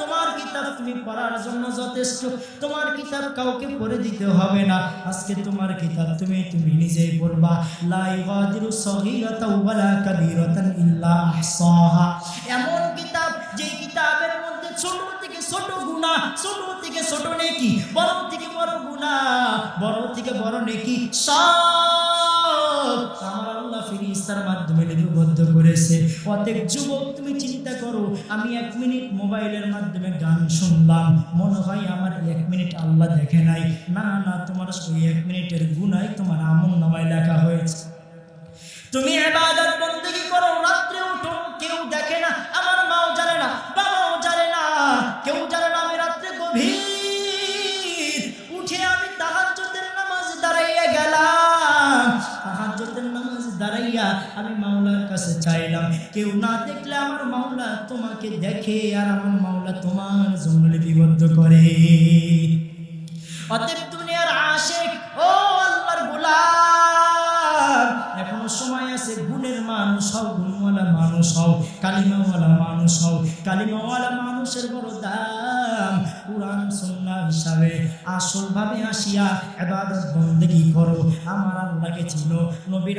তোমার কিতাব তুমি পড়ার জন্য যথেষ্ট। তোমার কিতাব কাউকে পড়ে দিতে হবে না। আজকে তোমার কিতাব তুমি তুমি নিজেই পড়বা। লা ইগাদিরু সগীরাতাও ওয়ালা এমন কিতাব যে কিতাবের মধ্যে ছোট থেকে ছোট গুনাহ, ছোট থেকে ছোট নেকি, বড় থেকে বড় গুনাহ, বড় থেকে বড় নেকি, সব মাধ্যমে লিপিবদ্ধ করেছে। অতএব যুবক, তুমি চিন্তা করো, আমি এক মিনিট মোবাইলের মাধ্যমে গান শুনলাম। মনে হয় আমার এক মিনিট আল্লাহ দেখে নাই। না না, তোমার ওই এক মিনিটের গুনাই তোমার আমল নামায় লেখা হয়েছে। তুমি এবাদত বন্দেগী করো, রাত্রে উঠো, কেউ দেখে না, আমার মাও জানে না, বাবাও জানে না, কেউ জানে না আমি রাত্রে গভীর। উঠে আমি তাহাজ্জুদের নামাজ দাঁড়াইয়া গেলাম। তাহাজ্জুদের নামাজ দাঁড়াইয়া আমি মাওলার কাছে চাইলাম। কেউ না দেখলে আমার মাওলা তোমাকে দেখে আর আমার মাওলা তোমার জন্য লিপিবদ্ধ করে। অতএব দুনিয়ার আশেক, ও আল্লাহর গোলাম, এখনও সময় আছে, গুণের মানুষ হও, গুণওয়ালা মানুষ হও, কালিমাওয়ালা মানুষ হও, কালিমাওয়ালা মানুষের বড় দাম কোরআন, সুন্নাহ হিসাবে আসলভাবে আসিয়া এবাদত বন্দেগী করো। আমার আল্লাহকে চিনো, নবীর